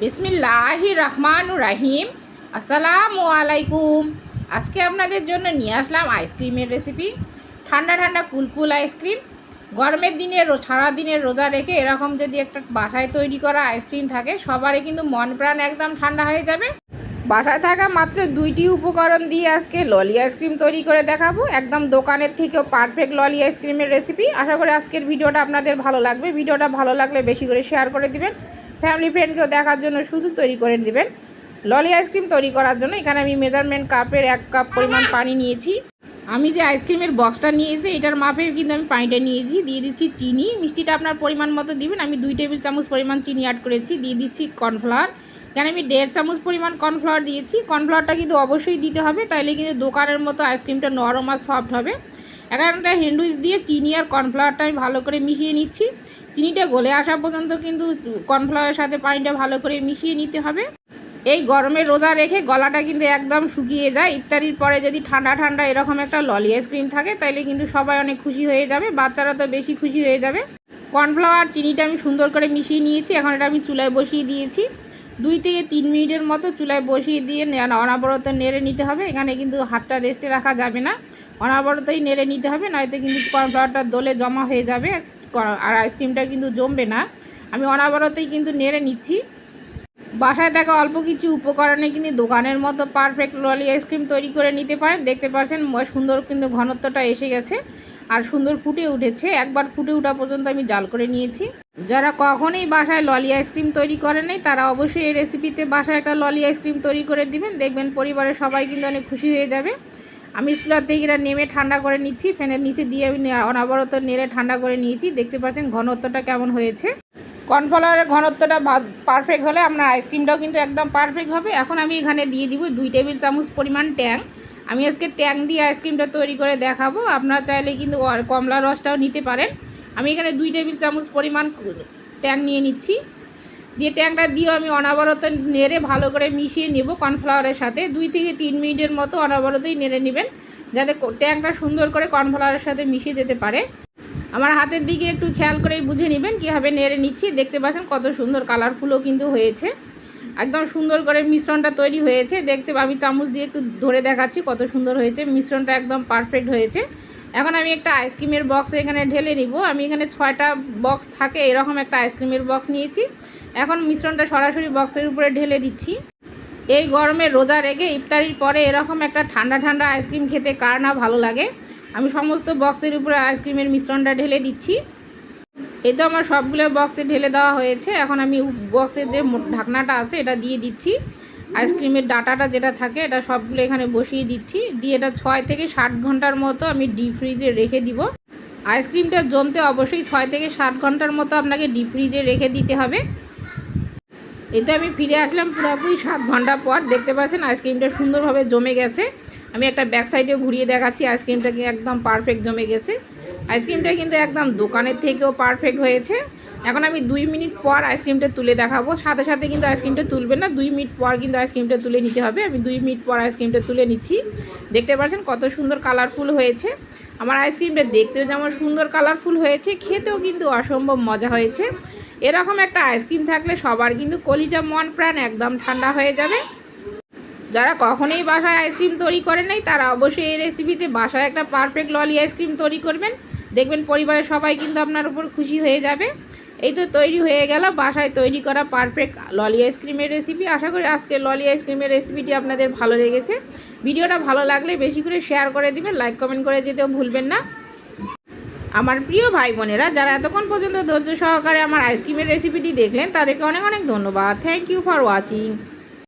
বিসমিল্লাহ রহমান রাহিম আসসালামু আলাইকুম। আজকে আপনাদের জন্য নিয়ে আসলাম আইসক্রিমের রেসিপি। ঠান্ডা ঠান্ডা কুলকুল আইসক্রিম। গরমের দিনে রো- সারাদিনের রোজা রেখে এরকম যদি একটা বাসায় তৈরি করা আইসক্রিম থাকে, সবারই কিন্তু মন প্রাণ একদম ঠান্ডা হয়ে যাবে। বাসায় থাকা মাত্র দুইটি উপকরণ দিয়ে আজকে ললি আইসক্রিম তৈরি করে দেখাবো। একদম দোকানের থেকেও পারফেক্ট ললি আইসক্রিমের রেসিপি আশা করি আজকের ভিডিওটা আপনাদের ভালো লাগবে। ভিডিওটা ভালো লাগলে বেশি করে শেয়ার করে দিবেন। ফ্যামিলি ফ্রেন্ডকেও দেখার জন্য সুযোগ তৈরি করে দেবেন। ললি আইসক্রিম তৈরি করার জন্য এখানে আমি মেজারমেন্ট কাপের এক কাপ পরিমাণ পানি নিয়েছি। আমি যে আইসক্রিমের বক্সটা নিয়েছি, এটার মাপের কিন্তু আমি পানিটা নিয়েছি। দিয়ে দিচ্ছি চিনি। মিষ্টিটা আপনার পরিমাণ মতো দিবেন। আমি দুই টেবিল চামচ পরিমাণ চিনি অ্যাড করেছি। দিয়ে দিচ্ছি কর্নফ্লাওয়ার এখানে আমি দেড় চামচ পরিমাণ কর্নফ্লাওয়ার দিয়েছি। কর্নফ্লাওয়ারটা কিন্তু অবশ্যই দিতে হবে। তাইলে কিন্তু দোকানের মতো আইসক্রিমটা নরম আর সফট হবে। এগারোটা হ্যান্ডউইচ দিয়ে চিনি আর কর্নফ্লাওয়ারটা আমি ভালো করে মিশিয়ে নিচ্ছি। চিনিটা গলে আসা পর্যন্ত কিন্তু কর্নফ্লাওয়ারের সাথে পানিটা ভালো করে মিশিয়ে নিতে হবে। এই গরমে রোজা রেখে গলাটা কিন্তু একদম শুকিয়ে যায়। ইফতারির পরে যদি ঠান্ডা ঠান্ডা এরকম একটা ললি আইসক্রিম থাকে, তাইলে কিন্তু সবাই অনেক খুশি হয়ে যাবে। বাচ্চারা তো বেশি খুশি হয়ে যাবে। কর্নফ্লাওয়ার চিনিটা আমি সুন্দর করে মিশিয়ে নিয়েছি। এখন এটা আমি চুলায় বসিয়ে দিয়েছি। দুই থেকে তিন মিনিটের মতো চুলায় বসিয়ে দিয়ে অনাবরত নেড়ে নিতে হবে। এখানে কিন্তু হাতটা রেস্টে রাখা যাবে না। অনবরতই নেড়ে নিতে হবে নয়তো কিন্তু কর্নফ্লাওয়ারটা দোলে জমা হয়ে যাবে আর আইসক্রিমটা কিন্তু জমবে না। আমি অনবরতই কিন্তু নেড়ে নিচ্ছি। বাসায় থাকা অল্প কিছু উপকরণে কিন্তু দোকানের মতো পারফেক্ট ললি আইসক্রিম তৈরি করে নিতে পারেন। দেখতে পাচ্ছেন সুন্দর কিন্তু ঘনত্বটা এসে গেছে আর সুন্দর ফুটে উঠেছে। একবার ফুটে ওঠা পর্যন্ত আমি জাল করে নিয়েছি। যারা কখনোই বাসায় ললি আইসক্রিম তৈরি করে নাই, তারা অবশ্যই এই রেসিপিতে বাসায় একটা ললি আইসক্রিম তৈরি করে দিবেন। দেখবেন পরিবারের সবাই কিন্তু অনেক খুশি হয়ে যাবে। আমি চুলার থেকে এটা নেমে ঠান্ডা করে নিচ্ছি, ফ্যানের নিচে দিয়ে আমি অনবরত নেড়ে ঠান্ডা করে নিয়েছি। দেখতে পাচ্ছেন ঘনত্বটা কেমন হয়েছে। কর্নফ্লাওয়ারের ঘনত্বটা পারফেক্ট হলে আপনার আইসক্রিমটাও কিন্তু একদম পারফেক্ট হবে। এখন আমি এখানে দিয়ে দিব দুই টেবিল চামচ পরিমাণ ট্যাং। আমি আজকে ট্যাং দিয়ে আইসক্রিমটা তৈরি করে দেখাবো। আপনারা চাইলে কিন্তু কমলা রসটাও নিতে পারেন। আমি এখানে দুই টেবিল চামচ পরিমাণ ট্যাং নিয়ে নিচ্ছি। দিয়ে ট্যাংটা দিয়েও আমি অনাবরত নেড়ে ভালো করে মিশিয়ে নেব কর্নফ্লাওয়ারের সাথে। দুই থেকে তিন মিনিটের মতো অনাবরতই নেড়ে নেবেন, যাতে ট্যাংটা সুন্দর করে কর্নফ্লাওয়ারের সাথে মিশিয়ে যেতে পারে। আমার হাতের দিকে একটু খেয়াল করেই বুঝে নেবেন কীভাবে নেড়ে নিচ্ছি। দেখতে পাচ্ছেন কত সুন্দর কালারফুলও কিন্তু হয়েছে। একদম সুন্দর করে মিশ্রণটা তৈরি হয়েছে। দেখতে আমি চামচ দিয়ে একটু ধরে দেখাচ্ছি কত সুন্দর হয়েছে। মিশ্রণটা একদম পারফেক্ট হয়েছে। এখন আমি একটা আইসক্রিমের বক্স এখানে ঢেলে নিব। আমি এখানে ছয়টা বক্স থাকে, এরকম একটা আইসক্রিমের বক্স নিয়েছি। এখন মিশ্রণটা সরাসরি বক্সের উপরে ঢেলে দিচ্ছি। এই গরমে রোজা রেখে ইফতারির পরে এরকম একটা ঠান্ডা ঠান্ডা আইসক্রিম খেতে কার না ভালো লাগে। আমি সমস্ত বক্সের উপরে আইসক্রিমের মিশ্রণটা ঢেলে দিচ্ছি। এই তো আমার সবগুলো বক্সে ঢেলে দেওয়া হয়েছে। এখন আমি বক্সের যে ঢাকনাটা আছে, এটা দিয়ে দিচ্ছি। আইসক্রিমের ডাটাটা যেটা থাকে, এটা সবগুলো এখানে বসিয়ে দিচ্ছি। দিয়ে এটা ছয় থেকে ষাট ঘণ্টার মতো আমি ডিপ ফ্রিজে রেখে দিব। আইসক্রিমটা জমতে অবশ্যই ছয় থেকে সাত ঘণ্টার মতো আপনাকে ডিপ ফ্রিজে রেখে দিতে হবে। এতে আমি ফিরে আসলাম পুরোপুরি সাত ঘণ্টা পর। দেখতে পাচ্ছেন আইসক্রিমটা সুন্দরভাবে জমে গেছে। আমি একটা ব্যাক সাইডেও ঘুরিয়ে দেখাচ্ছি, আইসক্রিমটা একদম পারফেক্ট জমে গেছে। আইসক্রিমটা কিন্তু একদম দোকানের থেকেও পারফেক্ট হয়েছে। এখন আমি দুই মিনিট পর আইসক্রিমটা তুলে দেখাবো। সাথে সাথে কিন্তু আইসক্রিমটা তুলবে না। দুই মিনিট পর কিন্তু আইসক্রিমটা তুলে নিতে হবে। আমি দুই মিনিট পর আইসক্রিমটা তুলে নিচ্ছি। দেখতে পাচ্ছেন কত সুন্দর কালারফুল হয়েছে। আমার আইসক্রিমটা দেখতেও যেমন সুন্দর কালারফুল হয়েছে, খেতেও কিন্তু অসম্ভব মজা হয়েছে। এরকম একটা আইসক্রিম থাকলে সবার কিন্তু কলিজা মন প্রাণ একদম ঠান্ডা হয়ে যাবে। যারা কখনোই বাসায় আইসক্রিম তৈরি করে নাই, তারা অবশ্যই এই রেসিপিতে বাসায় একটা পারফেক্ট ললি আইসক্রিম তৈরি করবেন। দেখবেন পরিবারের সবাই কিন্তু আপনার উপর খুশি হয়ে যাবে। এই তো তৈরি হয়ে গেল, বাসায় তৈরি করা পারফেক্ট ললি আইসক্রিমের রেসিপি আশা করি আজকে ললি আইসক্রিমের রেসিপিটি আপনাদের ভালো লেগেছে। ভিডিওটা ভালো লাগলে বেশি করে শেয়ার করে দিবেন লাইক কমেন্ট করে যেতেও ভুলবেন না। আমার প্রিয় ভাই বোনেরা, যারা এতক্ষণ পর্যন্ত ধৈর্য সহকারে আমার আইসক্রিমের রেসিপিটি দেখলেন, তাদেরকে অনেক অনেক ধন্যবাদ। Thank you for watching